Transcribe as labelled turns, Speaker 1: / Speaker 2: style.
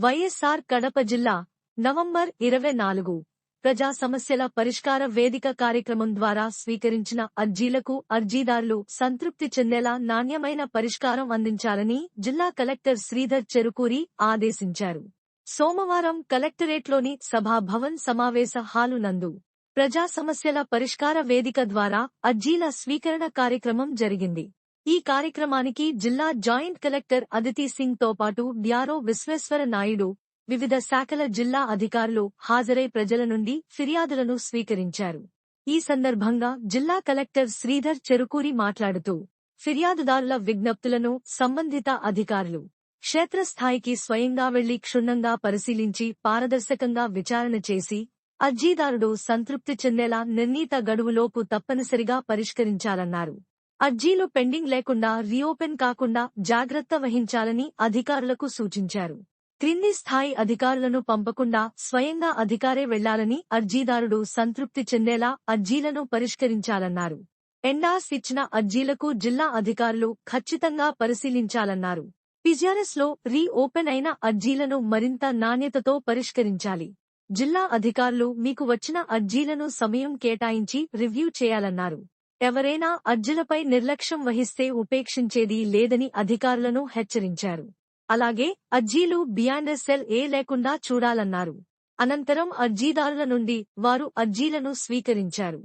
Speaker 1: వైఎస్సార్ కడప జిల్లా నవంబర్ ఇరవై నాలుగు. ప్రజా సమస్యల పరిష్కార వేదిక కార్యక్రమం ద్వారా స్వీకరించిన అర్జీలకు అర్జీదారులు సంతృప్తి చెందేలా నాణ్యమైన పరిష్కారం అందించాలని జిల్లా కలెక్టర్ శ్రీధర్ చెరుకూరి ఆదేశించారు. సోమవారం కలెక్టరేట్లోని సభాభవన్ సమావేశ హాలు నందు ప్రజా సమస్యల పరిష్కార వేదిక ద్వారా అర్జీల స్వీకరణ కార్యక్రమం జరిగింది. ఈ కార్యక్రమానికి జిల్లా జాయింట్ కలెక్టర్ అదితి సింగ్తో పాటు డ్యారో విశ్వేశ్వర నాయుడు వివిధ శాఖల జిల్లా అధికారులు హాజరై ప్రజల నుండి ఫిర్యాదులను స్వీకరించారు. ఈ సందర్భంగా జిల్లా కలెక్టర్ శ్రీధర్ చెరుకూరి మాట్లాడుతూ ఫిర్యాదుదారుల విజ్ఞప్తులను సంబంధిత అధికారులు క్షేత్రస్థాయికి స్వయంగా వెళ్ళి క్షుణ్ణంగా పరిశీలించి పారదర్శకంగా విచారణ చేసి అర్జీదారుడు సంతృప్తి చెందేలా నిర్ణీత గడువులోపు తప్పనిసరిగా పరిష్కరించాలన్నారు. అర్జీలు పెండింగ్ లేకుండా రీఓపెన్ కాకుండా జాగ్రత్త వహించాలని అధికారులకు సూచించారు. క్రింది స్థాయి అధికారులను పంపకుండా స్వయంగా అధికారే వెళ్ళాలని అర్జీదారుడు సంతృప్తి చెందేలా అర్జీలను పరిష్కరించాలన్నారు. ఎండాస్ ఇచ్చిన అర్జీలకు జిల్లా అధికారులు ఖచ్చితంగా పరిశీలించాలన్నారు. పిజిఆర్ఎస్లో రీ ఓపెన్ అయిన అర్జీలను మరింత నాణ్యతతో పరిష్కరించాలి. జిల్లా అధికారులు మీకు వచ్చిన అర్జీలను సమయం కేటాయించి రివ్యూ చేయాలన్నారు. ఎవరైనా అర్జులపై నిర్లక్ష్యం వహిస్తే ఉపేక్షించేది లేదని అధికారులను హెచ్చరించారు. అలాగే అర్జీలు బియాండ్ సెల్ ఏ లేకుండా చూడాలన్నారు. అనంతరం అర్జీదారుల నుండి వారు అర్జీలను స్వీకరించారు.